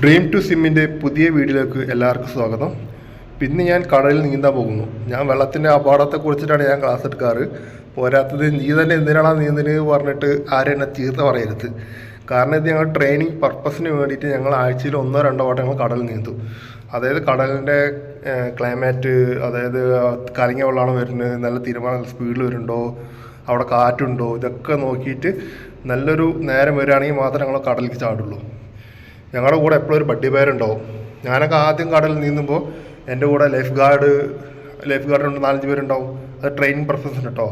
Dream to സിമ്മിന്റെ പുതിയ വീഡിയോയിലേക്ക് എല്ലാവർക്കും സ്വാഗതം. പിന്നെ ഞാൻ കടലിൽ നീന്താൻ പോകുന്നു. ഞാൻ വെള്ളത്തിന്റെ അപകടത്തെക്കുറിച്ചിട്ടാണ് ഞാൻ ക്ലാസ് എടുക്കാറ്. പോരാത്തത് നീ തന്നെ എന്തിനാണ് നീന്തൽ പറഞ്ഞിട്ട് ആരും എന്നെ ചീത്ത പറയരുത്. കാരണം ഇത് ഞങ്ങൾ ട്രെയിനിങ് പർപ്പസിന് വേണ്ടിയിട്ട് ഞങ്ങൾ ആഴ്ചയിൽ ഒന്നോ രണ്ടോ വട്ടം ഞങ്ങൾ കടലിൽ നീന്തു. അതായത് കടലിന്റെ ക്ലൈമാറ്റ് അതായത് കലങ്ങിയ വെള്ളമാണ് വരുന്നത് നല്ല തീരുമാനം സ്പീഡിൽ വരുന്നുണ്ടോ അവിടെ കാറ്റുണ്ടോ ഇതൊക്കെ നോക്കിയിട്ട് നല്ലൊരു നേരം വരികയാണെങ്കിൽ മാത്രമേ ഞങ്ങൾ കടലിലേക്ക് ചാടുള്ളൂ. ഞങ്ങളുടെ കൂടെ എപ്പോഴും ഒരു ബഡ്ഡി പേരുണ്ടാവും ഞാനൊക്കെ ആദ്യം കടലിൽ നീന്തുമ്പോൾ എന്റെ കൂടെ ലൈഫ് ഗാർഡ് ലൈഫ് ഗാർഡിനുണ്ട് നാലഞ്ച് പേരുണ്ടാവും. അത് ട്രെയിനിങ് പ്രൊഫസർ കേട്ടോ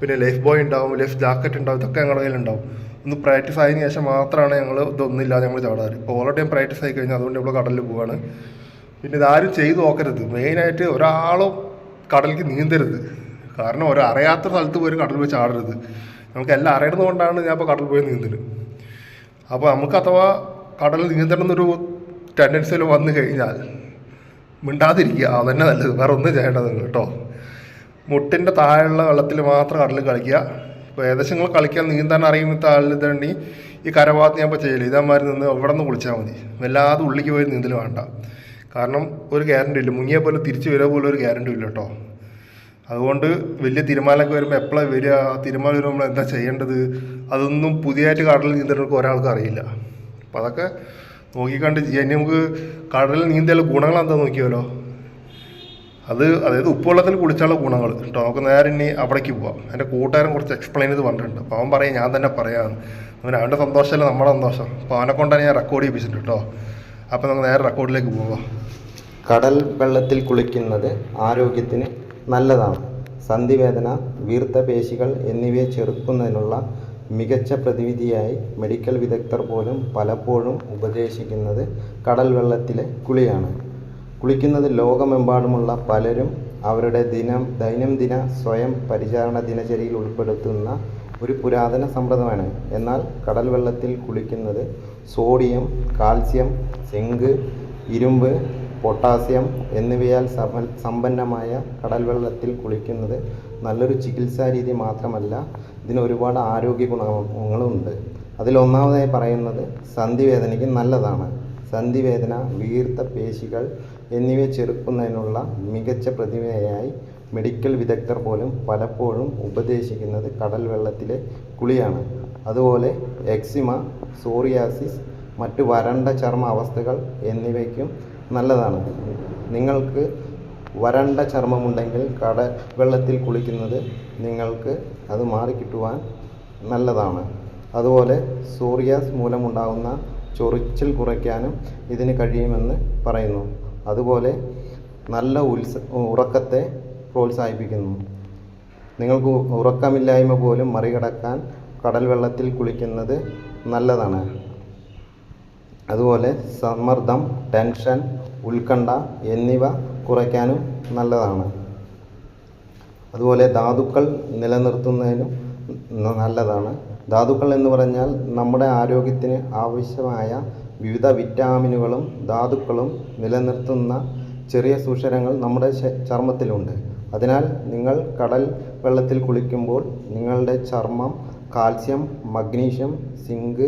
പിന്നെ ലൈഫ് ബോയ് ഉണ്ടാവും ലൈഫ് ജാക്കറ്റ് ഉണ്ടാവും ഇതൊക്കെ ഞങ്ങളുടെ കയ്യിലുണ്ടാവും. ഒന്ന് പ്രാക്ടീസ് ആയതിനു ശേഷം മാത്രമാണ് ഞങ്ങൾ ഇതൊന്നുമില്ലാതെ ഞങ്ങൾ ചാടാറ്. ഇപ്പോൾ ഓൾറെഡി ടൈം പ്രാക്ടീസ് ആയി കഴിഞ്ഞാൽ അതുകൊണ്ട് നമ്മൾ കടലിൽ പോവാണ്. പിന്നെ ഇതാരും ചെയ്തു നോക്കരുത്. മെയിനായിട്ട് ഒരാളും കടലിലേക്ക് നീന്തരുത്. കാരണം ഒരു സ്ഥലത്ത് പോയി കടലിൽ പോയി ചാടരുത്. നമുക്ക് എല്ലാം ഞാൻ ഇപ്പോൾ കടലിൽ പോയി നീന്തൽ. അപ്പോൾ നമുക്ക് അഥവാ കടലിൽ നീന്തണം എന്നൊരു ടെൻഡൻസിയിൽ വന്നു കഴിഞ്ഞാൽ മിണ്ടാതിരിക്കുക. അതന്നെ നല്ലത്. വേറെ ഒന്നും ചെയ്യേണ്ടത് കേട്ടോ. മുട്ടിന്റെ താഴെയുള്ള വെള്ളത്തിൽ മാത്രം കടലിൽ കളിക്കുക. ഇപ്പോൾ ഏകദേശം നിങ്ങൾ കളിക്കാൻ നീന്താൻ അറിയുമ്പോൾ ആളിൽ ഇതുണ്ടെങ്കിൽ ഈ കരഭാഗത്ത് ഞാൻ ഇപ്പോൾ ചെയ്യില്ല ഇതേമാതിരി നിന്ന് അവിടെ നിന്ന് കുളിച്ചാൽ മതി. വല്ലാതെ ഉള്ളിക്ക് പോയി നീന്തൽ വേണ്ട. കാരണം ഒരു ഗ്യാരണ്ടി ഇല്ല. മുങ്ങിയ പോലെ തിരിച്ചു വരിക പോലെ ഒരു ഗ്യാരണ്ടി ഇല്ല കേട്ടോ. അതുകൊണ്ട് വലിയ തിരുമാലൊക്കെ വരുമ്പോൾ എപ്പോഴാണ് വരിക? തിരുമാല വരുമ്പോൾ നമ്മൾ എന്താ ചെയ്യേണ്ടത്? അതൊന്നും പുതിയതായിട്ട് കടലിൽ നീന്തലൊക്കെ ഒരാൾക്കും അറിയില്ല. അപ്പോൾ അതൊക്കെ നോക്കിക്കണ്ട് ഇനി നമുക്ക് കടലിൽ നീന്തിയുള്ള ഗുണങ്ങൾ എന്താ നോക്കിയാലോ? അത് അതായത് ഉപ്പുവെള്ളത്തിൽ കുളിച്ചാലുള്ള ഗുണങ്ങൾ. കേട്ടോ നമുക്ക് നേരെ ഇനി അവിടേക്ക് പോവാം. എന്റെ കൂട്ടുകാരൻ കുറച്ച് എക്സ്പ്ലെയിൻ ചെയ്ത് പറഞ്ഞിട്ടുണ്ട്. അപ്പോൾ അവൻ പറയും ഞാൻ തന്നെ പറയാമെന്ന് അവൻ അവന്റെ സന്തോഷമല്ല നമ്മുടെ സന്തോഷം. അപ്പോൾ അവനെ കൊണ്ടാണ് ഞാൻ റെക്കോർഡ് ചെയ്യിപ്പിച്ചിട്ടുണ്ട് കേട്ടോ. അപ്പോൾ നമുക്ക് നേരെ റെക്കോർഡിലേക്ക് പോവാം. കടൽ വെള്ളത്തിൽ കുളിക്കുന്നത് ആരോഗ്യത്തിന് നല്ലതാണ്. സന്ധിവേദന വീർത്ത പേശികൾ എന്നിവയെ ചെറുക്കുന്നതിനുള്ള മികച്ച പ്രതിവിധിയായി മെഡിക്കൽ വിദഗ്ധർ പോലും പലപ്പോഴും ഉപദേശിക്കുന്നത് കടൽ വെള്ളത്തിലെ കുളിയാണ്. കുളിക്കുന്നത് ലോകമെമ്പാടുമുള്ള പലരും അവരുടെ ദിനം ദൈനംദിന സ്വയം പരിചാരണ ദിനചര്യയിൽ ഉൾപ്പെടുത്തുന്ന ഒരു പുരാതന സമ്പ്രദായമാണ്. എന്നാൽ കടൽ വെള്ളത്തിൽ കുളിക്കുന്നത് സോഡിയം കാൽസ്യം സിങ്ക് ഇരുമ്പ് പൊട്ടാസ്യം എന്നിവയാൽ സമ സമ്പന്നമായ കടൽ വെള്ളത്തിൽ കുളിക്കുന്നത് നല്ലൊരു ചികിത്സാ രീതി മാത്രമല്ല ഇതിന് ഒരുപാട് ആരോഗ്യ ഗുണങ്ങളുണ്ട്. അതിലൊന്നാമതായി പറയുന്നത് സന്ധിവേദനയ്ക്ക് നല്ലതാണ്. സന്ധിവേദന വീർത്ത പേശികൾ എന്നിവയെ ചെറുക്കുന്നതിനുള്ള മികച്ച പ്രതിമയായി മെഡിക്കൽ വിദഗ്ധർ പോലും പലപ്പോഴും ഉപദേശിക്കുന്നത് കടൽ വെള്ളത്തിലെ കുളിയാണ്. അതുപോലെ എക്സിമ സോറിയാസിസ് മറ്റു വരണ്ട ചർമ്മ അവസ്ഥകൾ എന്നിവയ്ക്കും നല്ലതാണ്. നിങ്ങൾക്ക് വരണ്ട ചർമ്മമുണ്ടെങ്കിൽ കട വെള്ളത്തിൽ കുളിക്കുന്നത് നിങ്ങൾക്ക് അത് മാറിക്കിട്ടുവാൻ നല്ലതാണ്. അതുപോലെ സൂറിയാസ് മൂലമുണ്ടാകുന്ന ചൊറിച്ചിൽ കുറയ്ക്കാനും ഇതിന് കഴിയുമെന്ന് പറയുന്നു. അതുപോലെ നല്ല ഉത്സ ഉറക്കത്തെ പ്രോത്സാഹിപ്പിക്കുന്നു. നിങ്ങൾക്ക് ഉറക്കമില്ലായ്മ പോലും മറികടക്കാൻ കടൽ വെള്ളത്തിൽ കുളിക്കുന്നത് നല്ലതാണ്. അതുപോലെ സമ്മർദ്ദം ടെൻഷൻ ഉത്കണ്ഠ എന്നിവ കുറയ്ക്കാനും നല്ലതാണ്. അതുപോലെ ധാതുക്കൾ നിലനിർത്തുന്നതിനും നല്ലതാണ്. ധാതുക്കൾ എന്ന് പറഞ്ഞാൽ നമ്മുടെ ആരോഗ്യത്തിന് ആവശ്യമായ വിവിധ വിറ്റാമിനുകളും ധാതുക്കളും നിലനിർത്തുന്ന ചെറിയ സൂക്ഷരങ്ങൾ നമ്മുടെ ചർമ്മത്തിലുണ്ട്. അതിനാൽ നിങ്ങൾ കടൽ വെള്ളത്തിൽ കുളിക്കുമ്പോൾ നിങ്ങളുടെ ചർമ്മം കാൽസ്യം മഗ്നീഷ്യം സിങ്ക്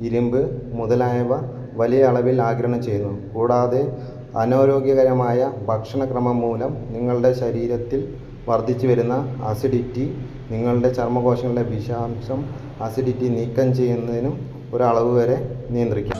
ഇരുമ്പ് മുതലായവ വലിയ അളവിൽ ആഗിരണം ചെയ്യുന്നു. കൂടാതെ അനാരോഗ്യകരമായ ഭക്ഷണക്രമം മൂലം നിങ്ങളുടെ ശരീരത്തിൽ വർദ്ധിച്ചു വരുന്ന അസിഡിറ്റി നിങ്ങളുടെ ചർമ്മകോശങ്ങളുടെ വിഷാംശം അസിഡിറ്റി നീക്കം ചെയ്യുന്നതിനും ഒരളവ് വരെ നിയന്ത്രിക്കും.